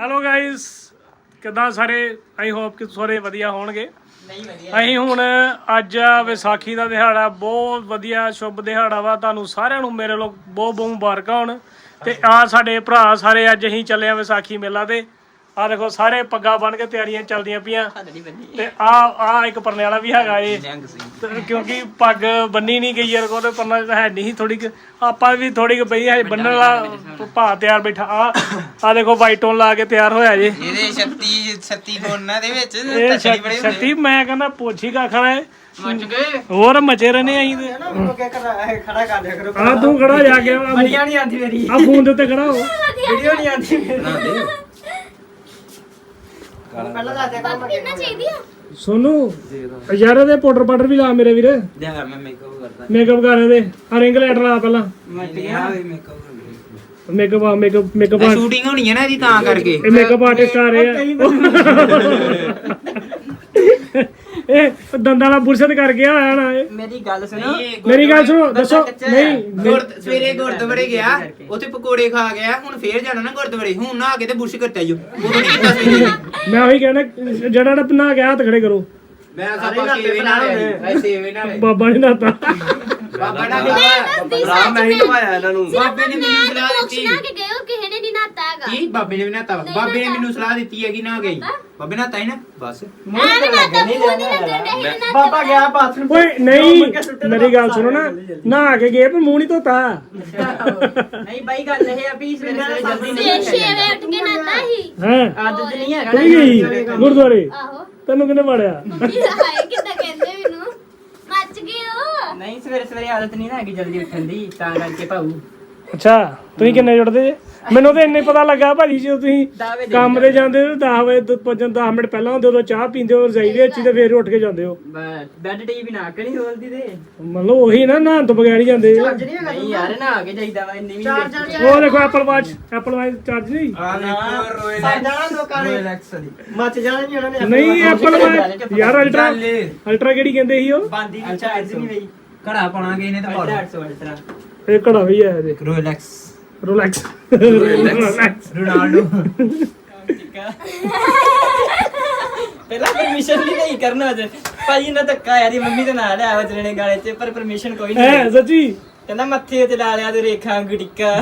Hello guys ਕਿਦਾਂ ਸਾਰੇ? I hope ਕਿ ਸਾਰੇ ਵਧੀਆ ਹੋਣਗੇ। ਅਸੀਂ ਹੁਣ ਅੱਜ ਆ ਵਿਸਾਖੀ ਦਾ ਦਿਹਾੜਾ, ਬਹੁਤ ਵਧੀਆ, ਸ਼ੁਭ ਦਿਹਾੜਾ ਵਾ। ਤੁਹਾਨੂੰ ਸਾਰਿਆਂ ਨੂੰ ਮੇਰੇ ਲੋਕ ਬਹੁਤ ਬਹੁਤ ਮੁਬਾਰਕਾਂ ਹੋਣ। ਤੇ ਆ ਸਾਡੇ ਭਰਾ ਸਾਰੇ ਅੱਜ ਅਸੀਂ ਚੱਲੇ ਆ ਵਿਸਾਖੀ ਮੇਲਾ ਤੇ। ਆ ਦੇਖੋ ਸਾਰੇ ਪੱਗਾਂ ਬਣ ਕੇ ਤਿਆਰੀਆਂ ਚੱਲਦੀਆਂ ਪਈਆਂ। ਤੇ ਆ ਆ ਇੱਕ ਪਰਨੇ ਵਾਲਾ ਵੀ ਹੈਗਾ ਏ। ਤੇ ਕਿਉਂਕਿ ਪੱਗ ਬੰਨੀ ਨਹੀਂ ਗਈ ਯਾਰ ਕੋਲ ਪਰਨਾ ਹੈ ਨਹੀਂ ਥੋੜੀ ਆਪਾਂ ਵੀ ਥੋੜੀ ਕੁ ਪਈ ਹੈ ਬੰਨਣ ਵਾਲਾ ਭਾ ਤਿਆਰ ਬੈਠਾ। ਆ ਆ ਦੇਖੋ ਵਾਈਟੋਨ ਲਾ ਕੇ ਤਿਆਰ ਹੋਇਆ ਜੇ। ਇਹਦੇ 36 36 ਗੁਣਾਂ ਦੇ ਵਿੱਚ ਤਛੜੀ ਬੜੇ ਹੁੰਦੇ। ਸੱਤੀ ਮੈਂ ਕਹਿੰਦਾ ਪੋਛੀ ਕਾ ਖੜਾ ਹੈ ਮੱਚ ਗਏ। ਹੋਰ ਮਚੇ ਰਹਨੇ ਆਈ ਤੇ। ਖੜਾ ਕਰ ਦਿਆ ਕਰੋ। ਆ ਤੂੰ ਖੜਾ ਜਾ ਕੇ ਆ। ਵਧੀਆ ਨਹੀਂ ਆਉਂਦੀ ਮੇਰੀ। ਫੋਨ ਦੇ ਉੱਤੇ ਖੜਾ ਹੋ। ਵੀਡੀਓ ਨਹੀਂ ਆਉਂਦੀ ਮੇਰੀ। ਪਹਿਲਾਂ ਦੱਸ ਦਿਆ ਕਰੋ ਪੱਗ ਕਿੰਨਾ ਚਾਹੀਦੀ ਆ। ਸੋਨੂ ਯਾਰ ਇਹਦੇ ਪਾਊਡਰ ਪਾਊਡਰ ਵੀ ਲਾ ਮੇਰੇ ਵੀਰ। ਜਾ ਮੈਂ ਮੇਕਅਪ ਕਰਦਾ। ਮੇਕਅਪ ਕਰ ਇਹਦੇ ਆ ਰਿੰਗ ਲਾਈਟ ਲਾ ਪਹਿਲਾਂ। ਮੇਕਅਪ ਕਰਦਾ ਮੇਕਅਪ ਆ ਮੇਕਅਪ ਮੇਕਅਪ ਆ ਸ਼ੂਟਿੰਗ ਹੋਣੀ ਹੈ ਨਾ ਇਹਦੀ ਤਾਂ ਕਰਕੇ। ਇਹ ਮੇਕਅਪ ਆਰਟਿਸਟ ਆ ਰਹੇ ਆ। ਦੰਦਾਂ ਵਾਲਾ ਬੁਰਸ਼ਤ ਕਰ ਗਿਆ ਆਇਆ ਨਾ ਇਹ ਮੇਰੀ ਗੱਲ ਸੁਣੋ। ਮੇਰੀ ਗੱਲ ਸੁਣੋ ਦੱਸੋ ਨਹੀਂ ਗੁਰਦ ਸਵੇਰੇ ਗੁਰਦੁਆਰੇ ਗਿਆ ਉੱਥੇ ਪਕੌੜੇ ਖਾ ਗਿਆ ਹੁਣ ਫੇਰ ਜਾਣਾ ਨਾ ਗੁਰਦੁਆਰੇ ਹੁਣ ਨਾ ਕੇ ਤੇ ਬੁਰਸ਼ ਕਰਤਾ ਉਹ ਨਹੀਂ ਕੀਤਾ ਸਵੇਰੇ। ਮੈਂ ਉਹੀ ਕਹਿਣਾ ਜਿਹੜਾ ਜਿਹੜਾ ਪਨਾ ਗਿਆ ਹੱਥ ਖੜੇ ਕਰੋ। ਮੈਂ ਸਾਪਾ ਸੇਵੇ ਨਾਲ ਆਇਆ ਸੇਵੇ ਨਾਲ। ਬਾਬਾ ਨੇ ਨਾਤਾ। ਬਾਬਾ ਨਾਲ ਰਾਮ ਮੈਂ ਹੀ ਨਵਾਇਆ ਇਹਨਾਂ ਨੂੰ। ਬਾਬੇ ਨੇ ਮੈਨੂੰ ਸਲਾਹ ਦਿੱਤੀ। ਕਿ ਗਏ ਹੋ ਕਿਸੇ ਨੇ ਨਹੀਂ ਨਾਤਾ ਹੈਗਾ? ਕੀ? ਬਾਬੇ ਨੇ ਵੀ ਨਾਤਾ। ਬਾਬੇ ਨੇ ਮੈਨੂੰ ਸਲਾਹ ਦਿੱਤੀ ਹੈਗੀ ਨਾ ਗਈ। ਬਾਬੇ ਨਾਤਾ ਹੀ ਨਾ। ਬਸ। ਨਾਤਾ ਬਾਬਾ ਗਿਆ ਬਾਥਰੂਮ ਓਏ ਨਹੀਂ ਮੇਰੀ ਗੱਲ ਸੁਣੋ ਨਾ। ਨਹਾ ਕੇ ਗਏ ਪਰ ਮੂੰਹ ਨਹੀਂ ਧੋਤਾ। ਨਹੀਂ ਬਾਈ ਗੱਲ ਇਹ ਆ ਵੀ ਸਵੇਰੇ ਜਲਦੀ ਨਹੀਂ ਛੇ ਛੇ ਵਜੇ ਉੱਠ ਕੇ ਨਾਤਾ ਹੀ? ਹੈ ਆਦਤ ਨਹੀਂ ਹੈਗਾ ਗੁਰਦੁਆਰੇ? ਆਹੋ। ਤੈਨੂੰ ਕਿਹਨੇ ਮਾਰਿਆ? ਹਾਏ ਕਿੱਦਾਂ ਕਹਿੰਦੇ ਮੈਨੂੰ? ਮੱਚ ਗਏ ਹੋ ਨਹੀਂ ਸਵੇਰੇ ਸਵੇਰੇ ਆਦਤ ਨਹੀਂ ਨਾ ਹੈਗੀ ਜਲਦੀ ਉੱਠਣ ਦੀ ਤਾਂ ਕਰਕੇ ਭਾਊ। ਅੱਛਾ ਤੁਸੀਂ ਕਿੰਨੇ ਜੁੜਦੇ ਜੇ? ਮੈਨੂੰ ਤਾਂ ਇੰਨੇ ਪਤਾ ਲੱਗਾ ਭਾਜੀ ਜਦੋਂ ਤੁਸੀਂ ਕੰਮ ਤੇ ਜਾਂਦੇ ਹੋ। 10 ਵਜੇ ਤੋਂ ਪਹੁੰਚਣ 10 ਮਿੰਟ ਪਹਿਲਾਂ ਹੁੰਦੇ ਉਦੋਂ ਚਾਹ ਪੀਂਦੇ ਹੋ ਰਜਾਈ ਦੇ ਵਿੱਚ ਤੇ ਫੇਰ ਉੱਠ ਕੇ ਜਾਂਦੇ ਹੋ। ਬੈੱਡ ਟੀਵੀ ਨਾ ਕਣੀ ਹੋਲਦੀ ਤੇ। ਮਤਲਬ ਉਹੀ ਨਾ ਨਹਾਉਣ ਤੋਂ ਬਗੈਰ ਹੀ ਜਾਂਦੇ ਨਹੀਂ ਯਾਰ ਨਾ ਆ ਕੇ ਜਾਈਦਾ ਵਾ ਇੰਨੀ ਵੀ ਉਹ ਦੇਖੋ Apple watch Apple watch charge ਨਹੀਂ? ਆ ਦੇਖੋ ਰੋਇਲ ਜਾਣਾ ਲੋਕਾਂ ਨੇ ਰੋਇਲੈਕਸ ਦੀ ਮੱਚ ਜਾਣਾ ਨਹੀਂ ਉਹਨਾਂ ਨੇ ਨਹੀਂ ਐਪਲ ਵਾਚ ਯਾਰ ਅਲਟਰਾ ਅਲਟਰਾ ਕਿਹੜੀ ਕਹਿੰਦੇ ਸੀ ਉਹ? ਬਾਂਦੀ ਦੀ ਚਾਰਜ ਨਹੀਂ ਵਈ ਘੜਾ ਪਾਣਾ ਗਏ ਨੇ ਤਾਂ ਪਾਉਣਾ? 800 ਅਲਟਰਾ ਇਹ ਘੜਾ ਵੀ ਹੈ ਇਹਦੇ ਰੋਇਲੈਕਸ ਰੋਲੈਕਸ ਰੋਲੈਕਸ ਰੋਨਾਲਡੋ ਪਹਿਲਾਂ ਪਰਮਿਸ਼ਨ ਨਹੀਂ ਨਹੀਂ ਕਰਨਾ ਅੱਜ ਭਾਜੀ ਨੇ ਧੱਕਾ ਯਾਰੀ ਮੰਮੀ ਦੇ ਨਾਲ ਆਇਆ ਵਜਣੇ ਗਾਲੇ 'ਚ ਪਰ ਪਰਮਿਸ਼ਨ ਕੋਈ ਨਹੀਂ ਹੈ ਸੱਚੀ? ਕਹਿੰਦਾ ਮੱਥੇ ਤੇ ਲਾ ਲਿਆ ਤੇ ਰੇਖਾ ਅੰਗ ਟਿੱਕਾ।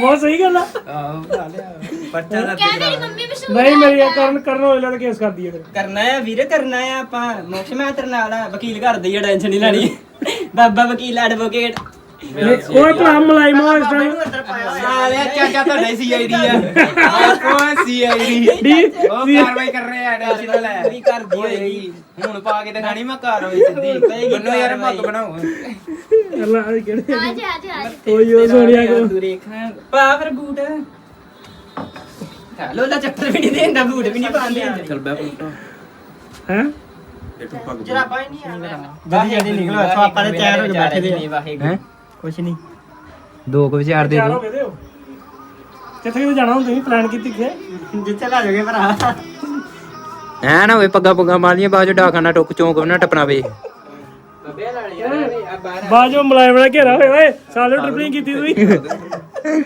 ਬਹੁਤ ਸਹੀ ਗੱਲ ਆ। ਆਹ ਲਾ ਲਿਆ। ਪਰਚਾ ਦਾ ਕਹਿ ਮੇਰੀ ਮੰਮੀ ਮਸ਼ਹੂਰ ਨਹੀਂ ਮੇਰੀ ਇਹ ਕਰਨ ਕਰਨ ਹੋਇਆ ਤਾਂ ਕੇਸ ਕਰਦੀ ਹੈ ਫਿਰ ਕਰਨਾ ਆ ਵੀਰ ਕਰਨਾ ਆ ਆਪਾਂ। ਮੋਕਸ਼ ਮੈਂ ਤੇਰੇ ਨਾਲ ਆ। ਵਕੀਲ ਘਰ ਦੀ ਟੈਨਸ਼ਨ ਨਹੀਂ ਲੈਣੀ। ਬਾਬਾ ਵਕੀਲ ਐਡਵੋਕੇਟ ਓਏ ਭਰਾ ਮਲਾਈ ਮੋ ਇਸ ਟਾਈਮ ਸਾਲਿਆ ਚਾਚਾ ਤੁਹਾਡਾ ਸੀਆਈਡੀ ਆ। ਕੌਣ ਸੀਆਈਡੀ ਡੀ ਉਹ ਕਾਰਵਾਈ ਕਰ ਰਹੇ ਆ ਨੈਸ਼ਨਲ ਹੈ ਵੀ ਘਰ ਦੀ ਹੋਏਗੀ। ਹੁਣ ਪਾ ਕੇ ਦਿਖਾਣੀ ਮੈਂ ਘਰ ਹੋਈ ਸਿੱਧੀ। ਬੰਨੋ ਯਾਰ ਮੱਗ ਬਣਾਓ। ਅੱਲਾ ਇਹ ਕਿਹੜੇ? ਆ ਜਾ ਆ ਜਾ ਆ ਜਾ। ਓਏ ਓ ਸੋਨੀਆ ਕੋ। ਤੂੰ ਰੇਖਾ ਪਾ ਫਿਰ ਬੂਟ। ਲੋਲਾ ਚੱਪਲ ਵੀ ਨਹੀਂ ਦੇਂਦਾ ਬੂਟ ਵੀ ਨਹੀਂ ਪਾਉਂਦੇ ਚਲ ਬੈ ਪੁੱਟੋ ਹੈ? ਜਰਾਬਾਂ ਹੀ ਨਹੀਂ ਆਉਂਦਾ। ਜਲਦੀ ਜਲਦੀ ਨਿਕਲੋ ਇੱਥੋਂ ਆਪਾਂ ਦੇ ਤਿਆਰ ਹੋ ਕੇ ਬੈਠੇ ਦੇ। ਹੈ? ਕੁਛ ਨਹੀਂ ਦੋ ਕੁ ਵਿਚਾਰ ਦੇ ਦੋ ਕਿੱਥੇ ਜਾਣਾ ਹੁਣ ਤੁਸੀਂ? ਪਲਾਨ ਕੀਤੀ ਕਿ ਜਿੱਥੇ ਲਾ ਜੋਗੇ ਭਰਾ। ਐ ਨਾ ਹੋਵੇ ਪੱਗਾ ਪੁੱਗਾ ਮਾਰੀਆਂ ਬਾਅਦ ਚ ਡਾਕਾਨਾ ਟੁੱਕ ਚੌਂਕ ਨਾ ਟੱਪਣਾ ਵੇ। ਬਾਜੋ ਮਲਾਈ ਵਾਲਾ ਘੇਰਾ ਹੋਏ ਓਏ ਸਾਲੇ ਟ੍ਰਿਪਲਿੰਗ ਕੀਤੀ ਤੁਸੀਂ।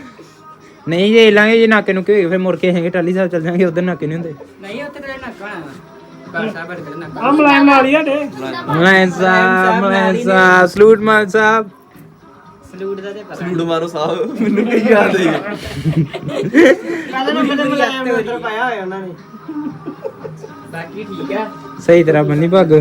ਨਹੀਂ ਜੇ ਲਾਂਗੇ ਜੇ ਨਾਕੇ ਨੂੰ ਕਿਉਂ ਫਿਰ ਮੁੜ ਕੇ ਹੈਗੇ ਟਾਲੀ ਸਾਹਿਬ ਚੱਲ ਜਾਾਂਗੇ ਉਧਰ ਨਾਕੇ ਨਹੀਂ ਹੁੰਦੇ। ਨਹੀਂ ਉੱਥੇ ਨੱਕਾ ਬਾਹਰ ਸਾਹਿਬ ਬੜ ਕੇ ਨੱਕਾ। ਆ ਮਲਾਈ ਨਾਲ ਹੀ ਆਡੇ ਮਲੈਨ ਸਾਹਿਬ ਮਲੈਨ ਸਾਹਿਬ ਸਲੂਟ ਮਾਨ ਸਾਹਿਬ। ਸਲੂਟ ਦਾ ਤੇ ਪਤਾ ਸਲੂਟ ਮਾਰੋ ਸਾਹਿਬ ਮੈਨੂੰ ਕੀ ਯਾਦ ਹੈ ਪਹਿਲਾਂ ਨੰਬਰ ਤੇ ਬੁਲਾਇਆ ਉਧਰ ਪਾਇਆ ਹੋਇਆ ਉਹਨਾਂ ਨੇ। ਬਾਕੀ ਠੀਕ ਆ। ਸਹੀ ਤਰ੍ਹਾਂ ਬੰਨੀ ਪੱਗ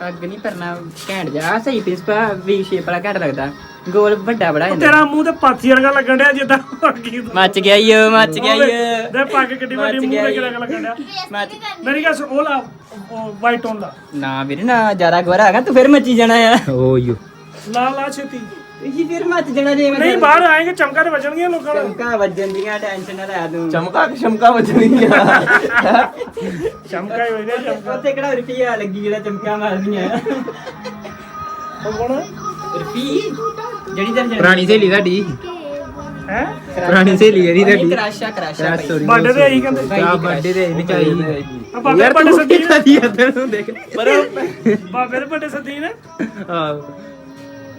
ਪੱਗ ਨਹੀਂ ਪਰਨਾ ਘੈਂਟ ਜਾ ਸਹੀ ਪੀਸ ਪਾ ਵੀ ਸ਼ੇਪ ਵਾਲਾ ਘੈਂਟ ਲੱਗਦਾ। ਗੋਲ ਵੱਡਾ ਬੜਾ ਹੁੰਦਾ ਤੇਰਾ ਮੂੰਹ ਤੇ ਪਾਥੀ ਵਰਗਾ ਲੱਗਣ ਡਿਆ ਜਿੱਦਾਂ ਕੀ ਮੱਚ ਗਿਆ ਈ ਓ, ਮੱਚ ਗਿਆ ਈ ਓ। ਦੇ ਪੱਗ ਕਿੱਡੀ ਵੱਡੀ ਮੂੰਹ ਤੇ। ਕਿਹੜਾ ਲੱਗਣ ਡਿਆ। ਮੱਚ ਮੇਰੀ ਗੱਲ ਸੁਣ ਉਹ ਲਾ ਉਹ ਵਾਈਟ ਟੋਨ ਦਾ। ਨਾ ਵੀਰੇ ਨਾ ਜ਼ਿਆਦਾ ਗੋਰਾ ਹੈਗਾ ਤੂੰ ਫਿਰ ਮੱਚੀ ਜਾਣਾ ਆ। ਓ। ਯੋ ਲਾ ਲਾ ਛੇਤੀ। ਜੀ ਫਿਰ ਮੱਚ ਜਾਣਾ ਜੇ ਮੈਂ ਨਹੀਂ ਬਾਹਰ ਆਏਗੇ ਚਮਕਾ ਤੇ ਵੱਜਣਗੀਆਂ ਲੋਕਾਂ ਨੂੰ। ਚਮਕਾ ਵੱਜਣ ਦੀਆਂ ਟੈਨਸ਼ਨ ਨਾ ਲੈ ਤੂੰ। ਚਮਕਾ ਕੇ ਸ਼ਮਕਾ ਵੱਜਣੀ ਆ ਚਮਕਾ ਹੀ ਹੋਈਦਾ ਚਮਕਾ। ਉੱਥੇ ਕਿਹੜਾ ਰੁਪਈਆ ਲੱਗੀ ਜਿਹੜਾ ਚਮਕਾ ਮਾਰਦੀਆਂ ਉਹ ਕੋਣ ਰੁਪਈ ਜਿਹੜੀ ਤੇਰੇ ਪੁਰਾਣੀ ਸਹੇਲੀ ਤੁਹਾਡੀ? ਹੈ? ਪੁਰਾਣੀ ਸਹੇਲੀ ਜਿਹੜੀ ਤੁਹਾਡੀ? ਕਰਾਸ਼ਾ ਕਰਾਸ਼ਾ ਭਾਈ। ਬਾਡੇ ਤੇ ਇਹੀ ਕਹਿੰਦੇ। ਆ ਬਰਥਡੇ ਤੇ ਨਹੀਂ ਚਾਹੀਦੀ ਆ ਬਾਬੇ ਦੇ? ਵੱਡੇ ਤੂੰ ਸੱਦੀ ਕਿੱਦਾਂ ਦੀ ਇੱਧਰ ਨੂੰ ਦੇਖ? ਪਰ ਬਾਬੇ ਦੇ ਵੱਡੇ ਸੱਦੀ ਨੇ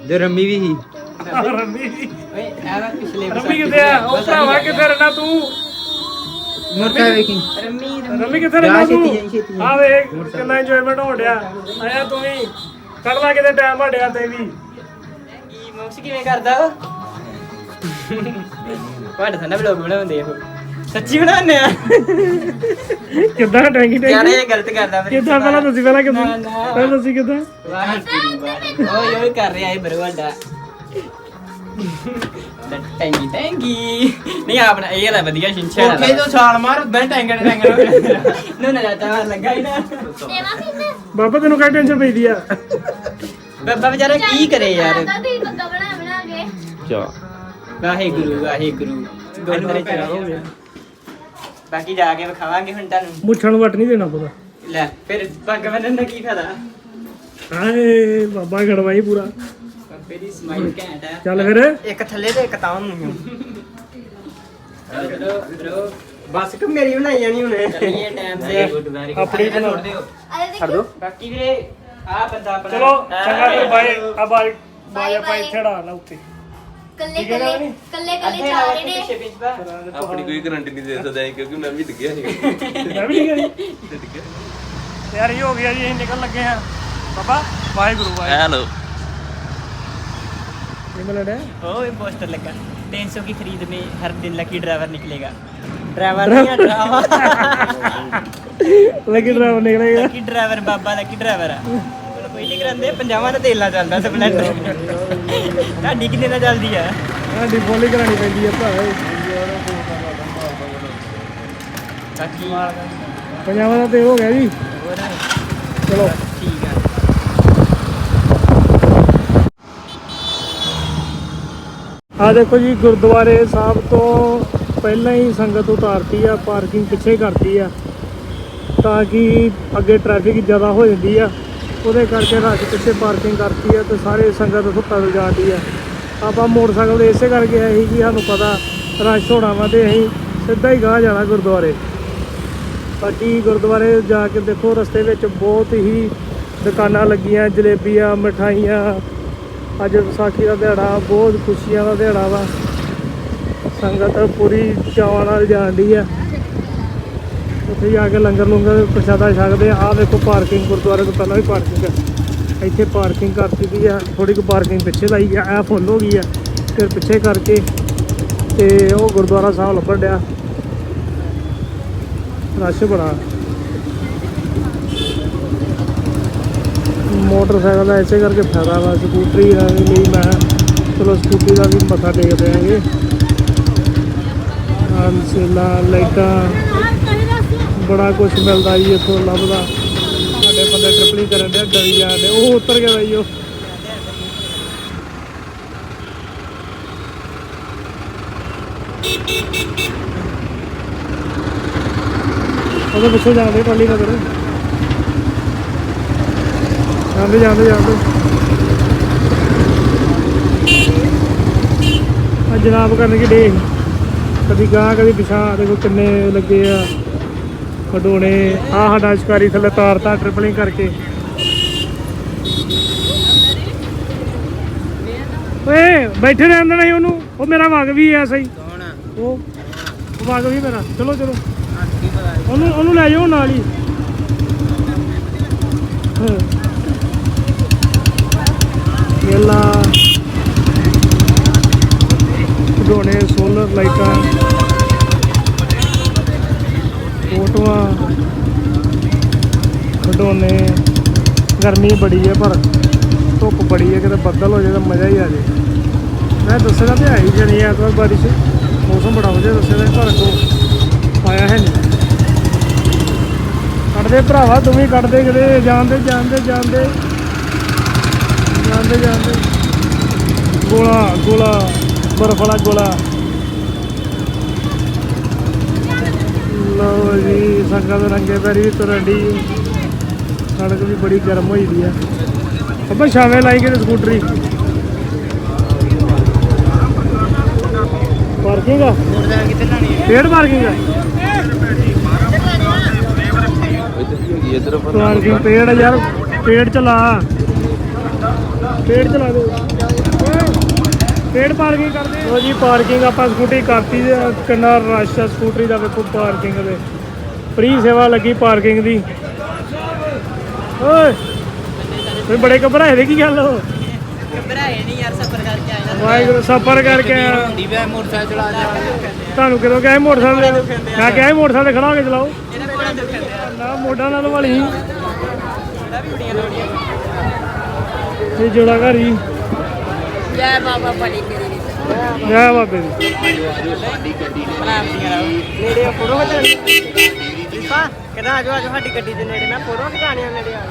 ਜੋ ਰੰਮੀ ਵੀ ਸੀ। ਆਹ ਰੰਮੀ ਓਏ ਆ ਵਾ ਪਿਛਲੇ ਰੰਮੀ ਕਿੱਥੇ ਆ? ਉਹ ਭਰਾਵਾ ਕਿੱਥੇ ਰਹਿਣਾ ਤੂੰ? ਮੋਟਾ ਵੇਖੀ। Rummy rummy. ਕਿੱਥੇ ਛੇਤੀ ਤੂੰ। ਆ ਵੇਖ ਕਿੰਨਾ ਇੰਜੋਇਮੈਂਟ ਹੋਣ ਡਿਆ। ਆਇਆ ਤੂੰ ਵੀ। ਕੱਢ ਲੈ ਕਿਤੇ ਟਾਈਮ ਵੱਡਿਆ ਤੇ ਵੀ। ਕੀ ਮੋਕਸ ਕਿਵੇਂ ਕਰਦਾ ਉਹ ਤੁਹਾਡੇ ਸਾਹਮਣੇ ਵਲੋਗ ਬਣਾਉਂਦੇ ਉਹ। ਸੱਚੀ ਬਣਾਉਂਦੇ ਆ? ਕਿੱਦਾਂ? ਟੈਂਕੀ ਯਾਰ ਟੈਂਕੀ ਇਹ ਗਲਤ ਕਰਦਾ ਮੇਰੇ ਕਿੱਦਾਂ? ਪਹਿਲਾਂ ਤੁਸੀਂ ਪਹਿਲਾਂ ਕਿੱਦਾਂ? ਨਾ, ਨਾ। ਪਹਿਲਾਂ ਤੁਸੀਂ ਕਿੱਦਾਂ? ਵਾਹਿਗੁਰੂ ਵਾਹਿਗੁਰੂ ਓਏ ਓਏ ਕਰ ਰਿਹਾ ਇਹ ਬਰੋ ਵੱਡਾ। ਟੈਂਗੀ ਟੈਂਗੀ ਨਹੀਂ ਆਪਣਾ ਇਹ ਵਾਲਾ ਵਧੀਆ ਸ਼ਿੰਸ਼ਾ ਕੋਠੇ ਤੋਂ ਛਾਲ ਮਾਰ ਉਦਾਂ ਟੈਂਗਣ ਟੈਂਗਣ ਨੋ ਨਾ ਮਾਰ ਲੱਗਾ ਹੀ ਨਾ। ਬਾਬਾ ਤੈਨੂੰ ਕਾਹ ਟੈਨਸ਼ਨ ਪੈਂਦੀ ਆ? ਬੱਬਾ ਵਿਚਾਰਾ ਕੀ ਕਰੇ ਯਾਰ? ਦਾਦਾ ਦੀ ਬੱਗਾ ਬਣਾ ਬਣਾ ਕੇ। ਚਾ ਵਾਹਿਗੁਰੂ ਵਾਹਿਗੁਰੂ। ਗੁਰਦੁਆਰੇ ਚ ਹੋ ਗਿਆ ਬਾਕੀ ਜਾ ਕੇ ਵਿਖਾਵਾਂਗੇ ਹੁਣ ਤੁਹਾਨੂੰ। ਮੁੱਛਾਂ ਨੂੰ ਵੱਟ ਨਹੀਂ ਦੇਣਾ ਪਤਾ। ਲੈ ਫਿਰ ਪੱਗ ਬੰਨਣ ਦਾ ਕੀ ਫਾਇਦਾ? ਹਾਏ ਬਾਬਾ ਗੜਵਾਈ ਪੂਰਾ। ਬੱਬੇ ਦੀ ਸਮਾਈਲ ਘੈਂਟ ਹੈ ਚੱਲ ਫਿਰ। ਇੱਕ ਥੱਲੇ ਤੇ ਇੱਕ ਤਾਂ ਨੂੰ ਬਰੋ ਬਰੋ ਬਸ ਕਿ ਮੇਰੀ ਬਣਾਈ ਜਾਣੀ ਹੁਣ। ਚੱਲੀਏ ਟਾਈਮ ਤੇ। ਆਪਣੀ ਬਣਾ। ਅਰੇ ਦੇਖੋ। ਬਾਕੀ ਵੀਰੇ ਆ ਬੰਦਾ ਆਪਣਾ ਚਲੋ ਚੰਗਾ ਫਿਰ ਆਹ, ਬਾਏ ਆ ਬਾਈ ਬਾਈ Bye ਆਪਾਂ bye. ਇੱਥੇ ਢਾ ਲਾ ਉੱਤੇ ਕੱਲੇ ਠੀਕ ਹੈ ਨਾ ਕੱਲੇ ਨੀ? ਕੱਲੇ ਅੱਧੇ ਕੱਲੇ ਜਾ ਨਾਲ ਰਹੇ ਨੇ ਪਿੱਛੇ ਪਿੱਛੇ ਆਪਣੀ ਕੋਈ ਗਾਰੰਟੀ ਨਹੀਂ ਦੇ ਸਕਦਾ ਇਹ ਕਿਉਂਕਿ ਮੈਂ ਵੀ ਡਿੱਗਿਆ ਨਹੀਂ ਮੈਂ ਵੀ ਠੀਕ ਹੈ ਜੀ ਡਿੱਗਿਆ ਯਾਰ ਇਹ ਹੋ ਗਿਆ ਜੀ ਅਸੀਂ ਨਿਕਲ ਲੱਗੇ ਆ ਬਾਬਾ ਵਾਹਿਗੁਰੂ ਵਾਹਿਗੁਰੂ ਹੈਲੋ ਇਹ ਮਿਲਣ ओए पोस्टर लगा तीन सौ की खरीद में हर दिन लकी ड्राइवर निकलेगा ड्राइवर नहीं है ड्रामा ਲੇਕਿਨ ਡਰਾਈਵਰ ਨਿਕਲੇਗਾ लकी ड्राइवर बाबा लकी ड्राइवर है ਕਰਾਂਦੇ ਪੰਜਾਬਾਂ ਦਾ ਤੇਲ ਨਾਲ ਚੱਲਦਾ ਸਪਲੈਂਡਰ ਤੁਹਾਡੀ ਕਿੰਨੇ ਨਾਲ ਚੱਲਦੀ ਆ? ਸਾਡੀ ਫੋਲੀ ਕਰਾਣੀ ਪੈਂਦੀ ਆ ਭਰਾ। ਬਾਕੀ ਪੰਜਾਬਾਂ ਦਾ ਤੇ ਹੋ ਗਿਆ ਜੀ। ਹੋਰ? ਚਲੋ। ਠੀਕ ਆ। ਆ ਦੇਖੋ ਜੀ ਗੁਰਦੁਆਰੇ ਸਾਹਿਬ ਤੋਂ ਪਹਿਲਾਂ ਹੀ ਸੰਗਤ ਉਤਾਰਤੀ ਆ ਪਾਰਕਿੰਗ ਪਿੱਛੇ ਕਰਤੀ ਆ ਤਾਂ ਕਿ ਅੱਗੇ ਟ੍ਰੈਫਿਕ ਜ਼ਿਆਦਾ ਹੋ ਜਾਂਦੀ ਆ। ਉਹਦੇ ਕਰਕੇ ਰਸ਼ ਪਿੱਛੇ ਪਾਰਕਿੰਗ ਕਰਤੀ ਆ ਤੇ ਸਾਰੇ ਸੰਗਤ ਉੱਥੋਂ ਪੈਦਲ ਜਾਂਦੀ ਆ। ਆਪਾਂ ਮੋਟਰਸਾਈਕਲ ਦੇ ਇਸੇ ਕਰਕੇ ਆਏ ਸੀ ਕਿ ਸਾਨੂੰ ਪਤਾ ਰਸ਼ ਹੋਣਾ ਵਾ ਤੇ ਅਸੀਂ ਸਿੱਧਾ ਹੀ ਗਾਹ ਜਾਣਾ ਗੁਰਦੁਆਰੇ। ਬਾਕੀ ਗੁਰਦੁਆਰੇ ਜਾ ਕੇ ਦੇਖੋ, ਰਸਤੇ ਵਿੱਚ ਬਹੁਤ ਹੀ ਦੁਕਾਨਾਂ ਲੱਗੀਆਂ, ਜਲੇਬੀਆਂ, ਮਠਾਈਆਂ। ਅੱਜ ਵਿਸਾਖੀ ਦਾ ਦਿਹਾੜਾ, ਬਹੁਤ ਖੁਸ਼ੀਆਂ ਦਾ ਦਿਹਾੜਾ ਵਾ। ਸੰਗਤ ਪੂਰੀ ਚਾਵਾਂ ਨਾਲ ਜਾਂਦੀ ਆ। ਉੱਥੇ ਜਾ ਕੇ ਲੰਗਰ ਲੰਗਰ ਪ੍ਰਸ਼ਾਦਾ ਛਕਦੇ ਆ। ਆਹ ਦੇਖੋ ਪਾਰਕਿੰਗ ਗੁਰਦੁਆਰੇ ਤੋਂ ਪਹਿਲਾਂ ਵੀ ਪਾਰਕਿੰਗ ਹੈ ਇੱਥੇ ਪਾਰਕਿੰਗ ਕਰਤੀ ਦੀ ਆ। ਥੋੜੀ ਕੁ ਪਾਰਕਿੰਗ ਪਿੱਛੇ ਲਾਈ ਆ। ਇਹ ਫੁੱਲ ਹੋ ਗਈ ਆ। ਫਿਰ ਪਿੱਛੇ ਕਰਕੇ ਤੇ ਉਹ ਗੁਰਦੁਆਰਾ ਸਾਹਿਬ ਲੱਭਣ ਡਿਆ। ਰਸ਼ ਬੜਾ। ਮੋਟਰਸਾਈਕਲ ਦਾ ਇਸੇ ਕਰਕੇ ਫਾਇਦਾ ਵਾ। ਸਕੂਟਰੀ ਦਾ ਵੀ ਲਈ ਮੈਂ। ਚਲੋ ਸਕੂਟਰੀ ਦਾ ਵੀ ਮੱਥਾ ਟੇਕਦੇ ਆਂਗੇ ਆਂਸਲਾ ਲਾਈਟਾਂ। ਬੜਾ ਕੁਝ ਮਿਲਦਾ ਜੀ ਇੱਥੋਂ ਲੱਭਦਾ। ਸਾਡੇ ਬੰਦੇ ਟ੍ਰਿਪਲਿੰਗ ਕਰਨ ਦੇ ਡਰੀ ਜਾਂਦੇ ਉਹ ਉਤਰ ਗਿਆ ਜੀ ਉਹ। ਉਹਦੇ ਪਿੱਛੇ ਜਾਂਦੇ ਟਰਾਲੀ ਮਗਰ ਜਾਂਦੇ ਜਾਂਦੇ ਜਾਂਦੇ। ਆ ਜਨਾਬ ਕਰਨ ਕੀ ਡੇ ਕਦੀ ਗਾਂ ਕਦੀ ਪਿਛਾਂ ਦੇਖੋ ਕਿੰਨੇ ਲੱਗੇ ਆ। ਖਡੋਣੇ ਆ ਸਾਡਾ ਸ਼ਿਕਾਰੀ ਥੱਲੇ ਤਾਰਤਾ ਟ੍ਰਿਪਲਿੰਗ ਕਰਕੇ। ਓਏ ਬੈਠੇ ਰਹਿੰਦੇ ਨਹੀਂ ਉਹਨੂੰ। ਉਹ ਮੇਰਾ ਵਗ ਵੀ ਐ ਸਹੀ। ਕੌਣ ਉਹ ਉਹ ਵਗ ਵੀ ਮੇਰਾ। ਚਲੋ ਚਲੋ। ਉਹਨੂੰ ਉਹਨੂੰ ਲੈ ਜਾਓ ਨਾਲ ਹੀ। ਕੇਲਾ ਖਿਡੌਣੇ ਸੋਲਰ ਲਾਈਟਾਂ ਫੋਟੋਆਂ ਖਡੋਨੇ ਗਰਮੀ ਬੜੀ ਹੈ ਪਰ ਧੁੱਪ ਬੜੀ ਹੈ ਕਿਤੇ ਬੱਦਲ ਹੋ ਜਾਏ ਤਾਂ ਮਜ਼ਾ ਹੀ ਆ ਜਾਏ। ਮੈਂ ਦੱਸਿਆ ਤੇ ਆਈ ਜਣੀ ਐਤਵਾਰ ਬਾਰਿਸ਼। ਮੌਸਮ ਬੜਾ ਵਧੀਆ ਦੱਸਿਆ ਤੇ ਪਰ ਕੋ ਆਇਆ ਹੈ ਨਹੀਂ। ਕੱਢਦੇ ਭਰਾਵਾ, ਤੂੰ ਵੀ ਕੱਢਦੇ ਕਿਤੇ, ਜਾਂਦੇ ਜਾਂਦੇ ਜਾਂਦੇ। ਜਾਂਦੇ ਜਾਂਦੇ। ਗੋਲਾ ਗੋਲਾ, ਬਰਫ ਵਾਲਾ ਗੋਲਾ। ਜੀ ਸੰਗਤ ਰੰਗੇ ਪੈਰੀ ਵੀ ਤੁਰਨ ਦੀ ਸੜਕ ਵੀ ਬੜੀ ਗਰਮ ਹੋਈ ਦੀ ਆ। ਅੱਬਾ, ਛਾਵੇਂ ਲਾਈ ਕਿਤੇ ਸਕੂਟਰੀ? ਪਾਰਕਿੰਗ ਆ? ਪੇੜ ਪਾਰਕਿੰਗ ਆ? ਪਾਰਕਿੰਗ ਪੇੜ ਯਾਰ, ਪੇੜ ਚਲਾ। ਪੇੜ ਚਲਾ ਦੇ। ਪੇਡ ਪਾਰਕਿੰਗ ਕਰਦੇ ਲੋ ਜੀ ਪਾਰਕਿੰਗ ਆਪਾਂ ਸਕੂਟੀ ਕਰਤੀ ਕਿੰਨਾ ਰਸ਼ ਆ ਸਕੂਟਰੀ ਦਾ, ਵੇਖੋ ਪਾਰਕਿੰਗ ਦੇ। ਫ੍ਰੀ ਸੇਵਾ ਲੱਗੀ ਪਾਰਕਿੰਗ ਦੀ। ਓਏ ਤੁਸੀਂ ਬੜੇ ਘਬਰਾਏ ਦੇ ਕੀ ਗੱਲ ਹੋ? ਘਬਰਾਏ ਨਹੀਂ ਯਾਰ ਸਫਰ ਕਰਕੇ ਆਏ ਨਾ। ਵਾਹਿਗੁਰੂ ਸਫਰ ਕਰਕੇ ਆਇਆ। ਹੁੰਦੀ ਵੇ ਮੋਟਰਸਾਈਕਲ ਚਲਾ ਜਾ ਤੁਹਾਨੂੰ ਕਿਦੋਂ ਕਹੇ ਮੋਟਰਸਾਈਕਲ? ਮੈਂ ਕਿਹਾ ਮੋਟਰਸਾਈਕਲ ਤੇ ਖੜਾ ਹੋ ਕੇ ਚਲਾਓ। ਨਾ ਮੋਢਾ ਨਾਲ ਵਾਲੀ ਇਹਦਾ ਵੀ ਬੜੀਆਂ ਲੋੜੀਆਂ ਇਹ ਜੋੜਾ ਘਰ ਹੀ। ਜੈ ਬਾਬਾ ਤੇਰੀ ਦੀ ਜੈ ਬਾਬੇ ਦੀ। ਨੇੜੇ ਫੋਟੋ ਖਿਚਾਣੀ ਕਹਿੰਦਾ ਆਜੋ ਆਜੋ ਸਾਡੀ ਗੱਡੀ ਦੇ ਨੇੜੇ ਮੈਂ ਫੋਟੋ ਖਿਚਾਣੀ ਆ ਨੇੜੇ ਆ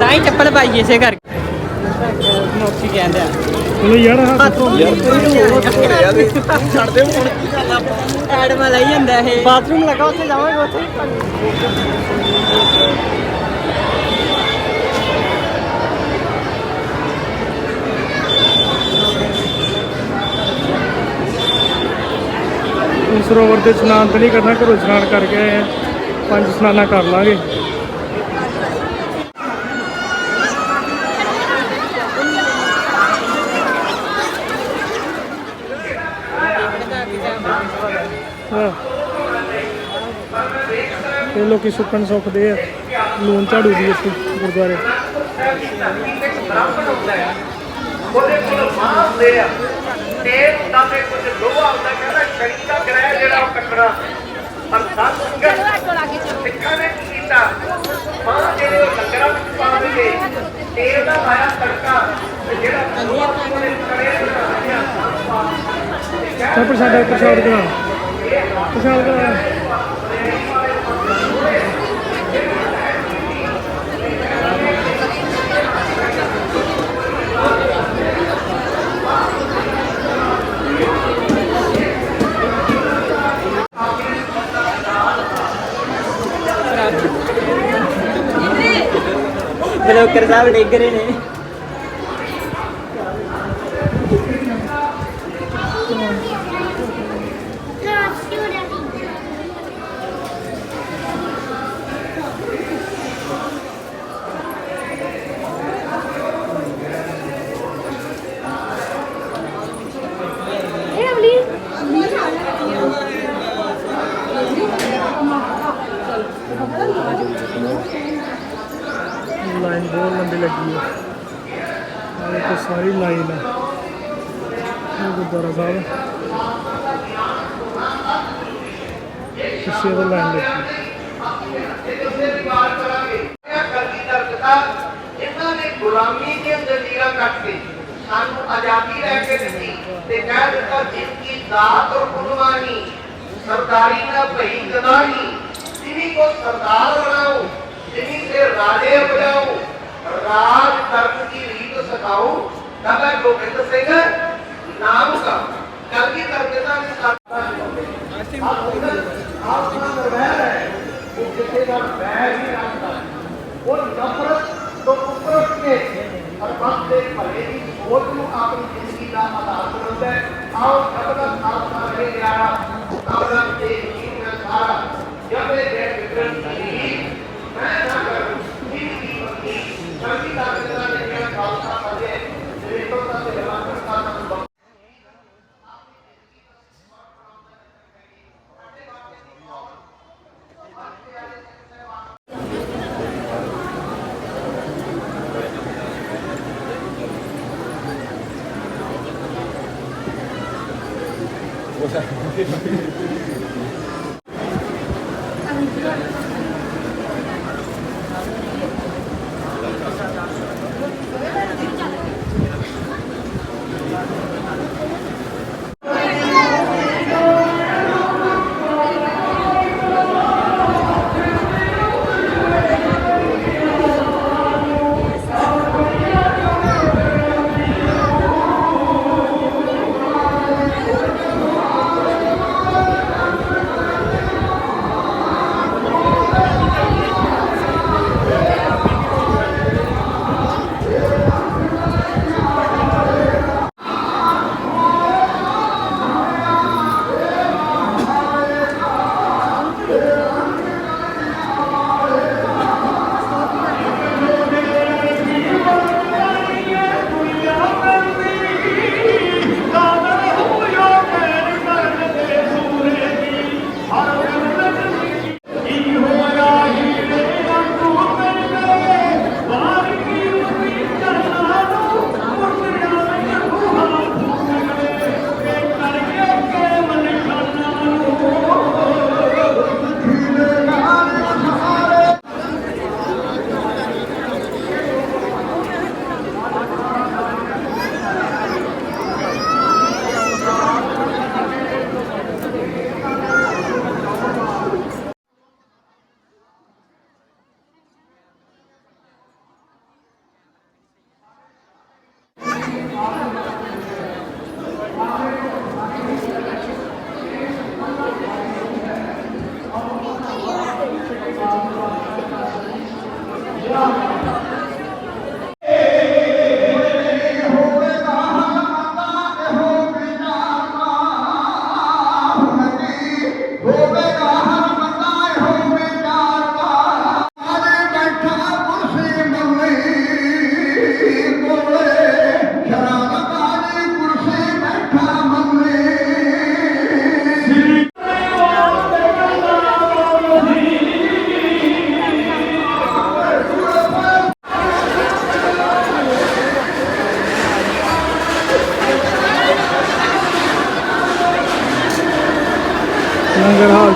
ਤਾਂ ਹੀ ਚੱਪਲ ਪਾਈ ਇਸੇ ਕਰਕੇ। ਨੋਕੀ ਕਹਿੰਦੇ ਆ। ਚਲੋ ਯਾਰ ਹੱਥ ਤੋਂ ਛੱਡ ਦੇ ਹੁਣ ਕੀ ਆ ਐਡ ਮੈਂ ਲਈ ਜਾਂਦਾ ਇਹ। ਬਾਥਰੂਮ ਲਗਾ ਉੱਥੇ ਜਾਵਾਂਗੇ ਉੱਥੇ। ਸਰੋਵਰ ਤੇ ਇਸ਼ਨਾਨ ਤਾਂ ਨਹੀਂ ਕਰਨਾ, ਘਰੋਂ ਇਸ਼ਨਾਨ ਕਰਕੇ ਆਏ ਆ। ਪੰਜ ਇਸ਼ਨਾਨਾਂ ਕਰ ਲਾਂਗੇ। ਇਹ ਲੋਕੀ ਸੁੱਕਣ ਸੁੱਕਦੇ ਆ। ਲੂਣ ਝਾੜੂ ਦੀ ਇੱਥੇ ਗੁਰਦੁਆਰੇ। ਉਹਦੇ ਕੋਲ ਮਾਂ ਹੁੰਦੇ ਆ। ਤੇ ਹੁੰਦਾ ਤੇ ਕੁਝ ਲੋਹਾ ਹੁੰਦਾ ਕਹਿੰਦਾ ਸ਼ਰੀਰ ਦਾ ਗ੍ਰਹਿ ਜਿਹੜਾ ਉਹ ਕੱਟਣਾ। ਪਰ ਸਾਧ ਸੰਗਤ ਸਿੱਖਾਂ ਨੇ ਕੀ ਕੀਤਾ? ਮਾਂ ਜਿਹੜੇ ਉਹ ਲੰਗਰਾਂ ਵਿੱਚ ਪਾਉਂਦੇ ਤੇਲ ਦਾ ਆਇਆ ਤੜਕਾ ਤੇ ਜਿਹੜਾ ਲੋਹਾ ਉਹਨੇ ਕੜੇ ਬਣਾ ਲਿਆ ਸਭ ਪ੍ਰਸ਼ਾਦ ਪ੍ਰਸ਼ਾਦ ਕਰਾ ਪ੍ਰਸ਼ਾਦ ਕਰਾ ਬਲੋਕਰ ਸਾਹਿਬ ਡਿੱਗ ਰਹੇ ਨੇ ਲਾਈਨ ਬਹੁਤ ਲੰਬੀ ਲੱਗੀ ਹੈ ਆਹ ਦੇਖੋ ਸਾਰੀ ਲਾਈਨ ਹੈ ਇਹ ਗੁਰਦੁਆਰਾ ਸਾਹਿਬ। ਪਿੱਛੇ ਤੋਂ ਲਾਈਨ ਲੱਗੀ ਇਹਨਾਂ ਨੇ ਗੁਲਾਮੀ ਦੀਆਂ ਜ਼ੰਜੀਰਾਂ ਕੱਟ ਕੇ ਸਾਨੂੰ ਆਜ਼ਾਦੀ ਲੈ ਕੇ ਦਿੱਤੀ ਤੇ ਕਹਿ ਦਿੱਤਾ ਜਿਨ ਕੀ ਦਾਤ ਔਰ ਕੁਰਬਾਨੀ ਸਰਦਾਰੀ ਨਾ ਭਈ ਕਦਾਨੀ ਜਿਨੀ ਕੋ ਸਰਦਾਰ ਬਣਾਓ ਜਿਨੀ ਸੇ ਰਾਜੇ ਬਜਾਓ ਰਾਜ ਧਰਮ ਕੀ ਰੀਤ ਸਿਖਾਓ। ਕਹਿੰਦਾ ਗੋਬਿੰਦ ਸਿੰਘ ਨਾਮ ਕਾ ਕਲਗੀ ਦਰਗਤਾ ਨੇ ਸਾਡਾ ਆਪ ਦਾ ਵੈਰ ਹੈ ਉਹ ਕਿਸੇ ਦਾ ਵੈਰ ਨਹੀਂ ਰੱਖਦਾ ਉਹ ਨਫ਼ਰਤ ਤੋਂ ਉੱਪਰ ਉੱਠ ਕੇ ਹਰ ਵਕਤ ਦੇ ਭਲੇ ਦੀ ਸੋਚ ਨੂੰ ਆਪਣੀ ਜ਼ਿੰਦਗੀ ਦਾ ਆਧਾਰ ਬਣਾਉਂਦਾ ਹੈ ਆਓ ਸਭ ਦਾ ਸਾਥ ਨਾਲ ਰਹੇ ਯਾਰਾ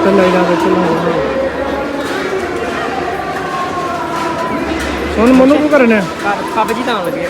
ਲੰਗਰ ਹਾਲ ਤੇ ਲਾਈਟਾਂ ਵਿੱਚ ਲਾਉਣਾ ਸੁਣ ਮਨੂ ਕੋ ਕਰਨੇ ਪੱਬ ਜੀ ਤਾਂ ਲੱਗੇ